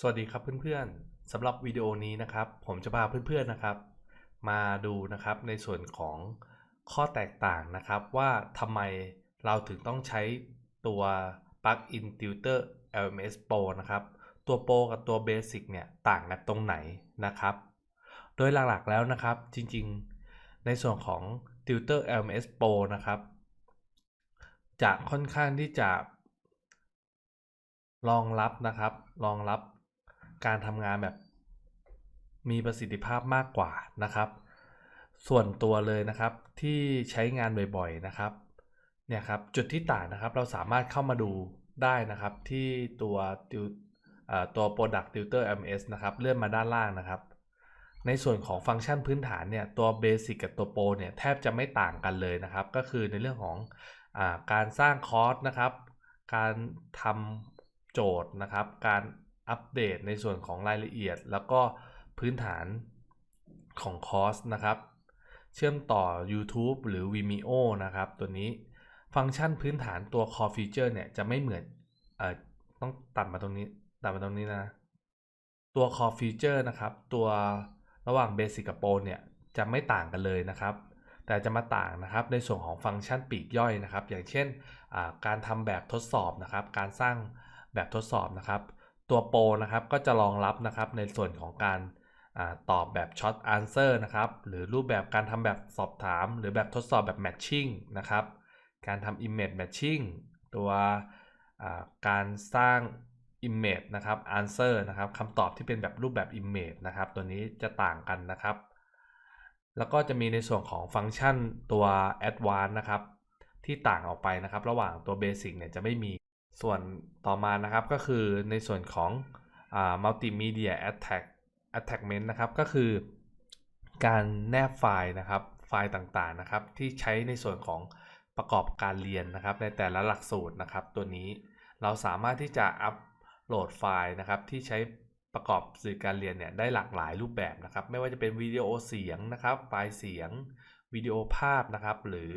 สวัสดีครับเพื่อนๆสำหรับวิดีโอนี้นะครับ ผมจะพาเพื่อนๆนะครับ มาดูนะครับในส่วนของข้อแตกต่างนะครับ ว่าทำไมเราถึงต้องใช้ตัว Plugin Tutor LMS Pro นะครับ ตัว Pro กับตัว Basic เนี่ยต่างกันตรงไหนนะครับ โดยหลักๆแล้วนะครับจริงๆ ในส่วนของ Tutor LMS Pro นะครับ จะค่อนข้างที่จะรองรับนะครับรองรับ การทำงานแบบ มีประสิทธิภาพมากกว่านะครับ ส่วนตัวเลยนะครับที่ใช้งานบ่อยๆนะครับเนี่ยครับจุดที่ต่างนะครับเราสามารถเข้ามาดูได้นะครับที่ตัวตัว Product Tutor MS นะครับเลื่อนมาด้านล่างนะครับ ในส่วนของฟังก์ชันพื้นฐานเนี่ยตัว Basic กับตัว Pro เนี่ยแทบจะไม่ต่างกันเลยนะครับ ก็คือในเรื่องของอการสร้างคอร์สนะครับ การทำโจทย์นะครับ การ อัปเดตในส่วนของรายละเอียด แล้วก็พื้นฐานของคอร์สนะครับ เชื่อมต่อ YouTube หรือ Vimeo นะครับ ตัวนี้ฟังก์ชันพื้นฐานตัว Core Feature เนี่ยจะไม่เหมือนเอ่อต้องตัดมาตรงนี้ตัดมาตรงนี้นะ ตัว Core Feature นะครับ ตัวระหว่าง Basic กับ Pro เนี่ยจะไม่ต่างกันเลยนะครับแต่จะมาต่างนะครับในส่วนของฟังก์ชันปีกย่อยนะครับ อย่างเช่นการทำแบบทดสอบนะครับ การสร้างแบบทดสอบนะครับ ตัวโปรนะครับก็จะรองรับนะครับในส่วนของการอตอบแบบช็อตอ n นเซอร์นะครับหรือรูปแบบการทำแบบสอบถาม หรือแบบทดสอบแบบ Matching นะครับการทำ Image Matching ตัวการสร้าง Image นะครับ Answer นะครับคำตอบที่เป็นแบบรูปแบบ Image นะครับ ตัวนี้จะต่างกันนะครับ แล้วก็จะมีในส่วนของฟังก์ชันตัว Advanced นะครับ ที่ต่างออกไปนะครับ ระหว่างตัว Basic เนี่ยจะไม่มี ส่วนต่อมานะครับก็คือในส่วนของอ่า Multimedia Attack Attachment นะครับ ก็คือการแนบไฟล์นะครับ ไฟล์ต่างๆนะครับ ที่ใช้ในส่วนของประกอบการเรียนนะครับ ในแต่ละหลักสูตรนะครับ ตัวนี้เราสามารถที่จะอัปโหลดไฟล์นะครับ ที่ใช้ประกอบสื่อการเรียนเนี่ยได้หลากหลายรูปแบบนะครับ ไม่ว่าจะเป็นวิดีโอเสียงนะครับ ไฟล์เสียงวิดีโอภาพนะครับ หรือ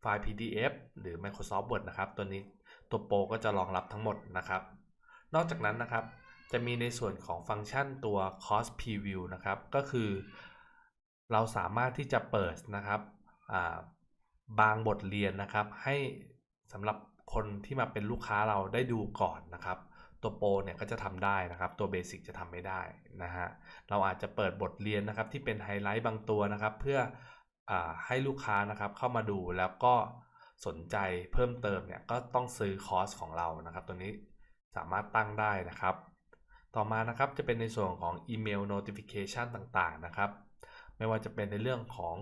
ไฟล์ PDF หรือ Microsoft Word นะครับ ตัวนี้ ตัวโปรก็จะรองรับทั้งหมดนะครับ นอกจากนั้นนะครับ จะมีในส่วนของฟังก์ชันตัว Course Preview นะครับ ก็คือ เราสามารถที่จะเปิดนะครับาบางบทเรียนนะครับ ให้สำหรับคนที่มาเป็นลูกค้าเราได้ดูก่อนนะครับ ตัวโปรเนี่ยก็จะทำได้นะครับ ตัวเบสิกจะทำไม่ได้นะฮะ เราอาจจะเปิดบทเรียนนะครับที่เป็นไฮไลท์บางตัวนะครับ เพื่ออให้ลูกค้านะครับเข้ามาดูแล้วก็ สนใจเพิ่มเติมเนี่ยก็ต้องซื้อคอร์สของเรานะครับ ตัวนี้สามารถตั้งได้นะครับ ต่อมานะครับจะเป็นในส่วนของอีเมล notification ต่างๆนะครับ ไม่ว่าจะเป็นในเรื่องของ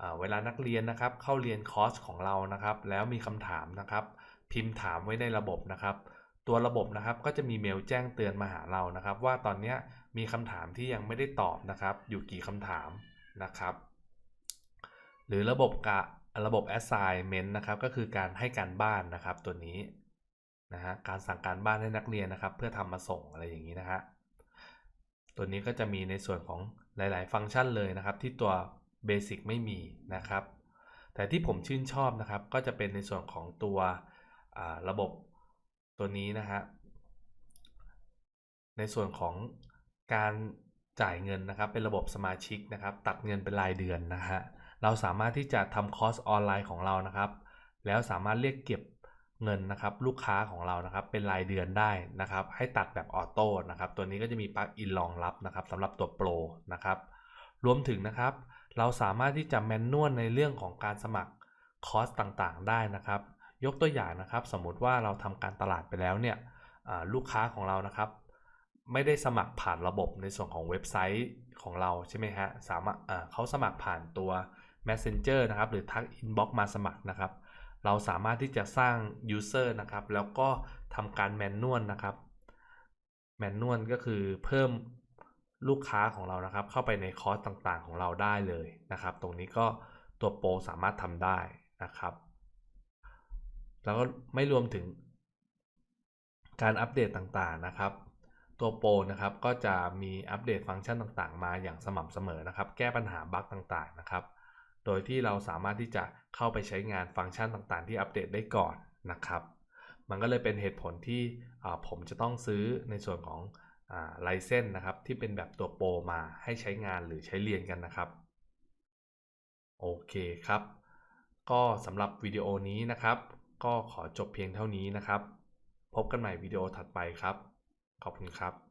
อเวลานักเรียนนะครับ เข้าเรียนคอร์สของเรานะครับ แล้วมีคำถามนะครับ พิมพ์ถามไว้ในระบบนะครับ ตัวระบบนะครับก็จะมีเมลแจ้งเตือนมาหาเรานะครับ ว่าตอนนี้มีคำถามที่ยังไม่ได้ตอบนะครับ อยู่กี่คำถามนะครับ หรือระบบกะ ระบบ assignment นะครับ ก็คือการให้การบ้านนะครับตัวนี้นะฮะการสั่งการบ้านให้นักเรียนนะครับ เพื่อทำมาส่งอะไรอย่างนี้นะฮะตัวนี้ก็จะมีในส่วนของหลาย ๆ ฟังก์ชันเลยนะครับ ที่ตัว Basic ไม่มีนะครับ แต่ที่ผมชื่นชอบนะครับ ก็จะเป็นในส่วนของตัวระบบตัวนี้นะฮะในส่วนของการจ่ายเงินนะครับ เป็นระบบสมาชิกนะครับ ตัดเงินเป็นรายเดือนนะฮะ เราสามารถที่จะทำคอร์สออนไลน์ของเรานะครับ แล้วสามารถเรียกเก็บเงินนะครับลูกค้าของเรานะครับเป็นรายเดือนได้นะครับ ให้ตัดแบบออโต้นะครับตัวนี้ก็จะมีปลั๊กอินรองรับนะครับสำหรับตัวโปรนะครับรวมถึงนะครับ เราสามารถที่จะแมนนวลในเรื่องของการสมัครคอร์สต่างๆ ได้นะครับ ยกตัวอย่างนะครับ สมมุติว่าเราทำการตลาดไปแล้วเนี่ยลูกค้าของเรานะครับ ไม่ได้สมัครผ่านระบบในส่วนของเว็บไซต์ของเราใช่ไหมฮะสามารถเขาสมัครผ่านตัว Messenger นะครับ หรือทัก Inbox มาสมัครนะครับ เราสามารถที่จะสร้าง User นะครับ แล้วก็ทำการแมนนวลนะครับ แมนนวลก็คือเพิ่มลูกค้าของเรานะครับ เข้าไปในคอร์สต่างๆ ของเราได้เลยนะครับ ตรงนี้ก็ตัวโปรสามารถทำได้นะครับ แล้วก็ไม่รวมถึงการอัปเดตต่างๆนะครับ ตัวโปรนะครับก็จะมีอัปเดตฟังก์ชันต่างๆ มาอย่างสม่ำเสมอนะครับ แก้ปัญหาบั๊กต่างๆนะครับ โดยที่เราสามารถที่จะเข้าไปใช้งานฟังก์ชันต่างๆ ที่อัปเดตได้ก่อนนะครับ มันก็เลยเป็นเหตุผลที่ผมจะต้องซื้อในส่วนของไลเซนนะครับที่เป็นแบบตัวโปรมาให้ใช้งานหรือใช้เรียนกันนะครับ โอเคครับ ก็สำหรับวิดีโอนี้นะครับ ก็ขอจบเพียงเท่านี้นะครับ พบกันใหม่วิดีโอถัดไปครับ ขอบคุณครับ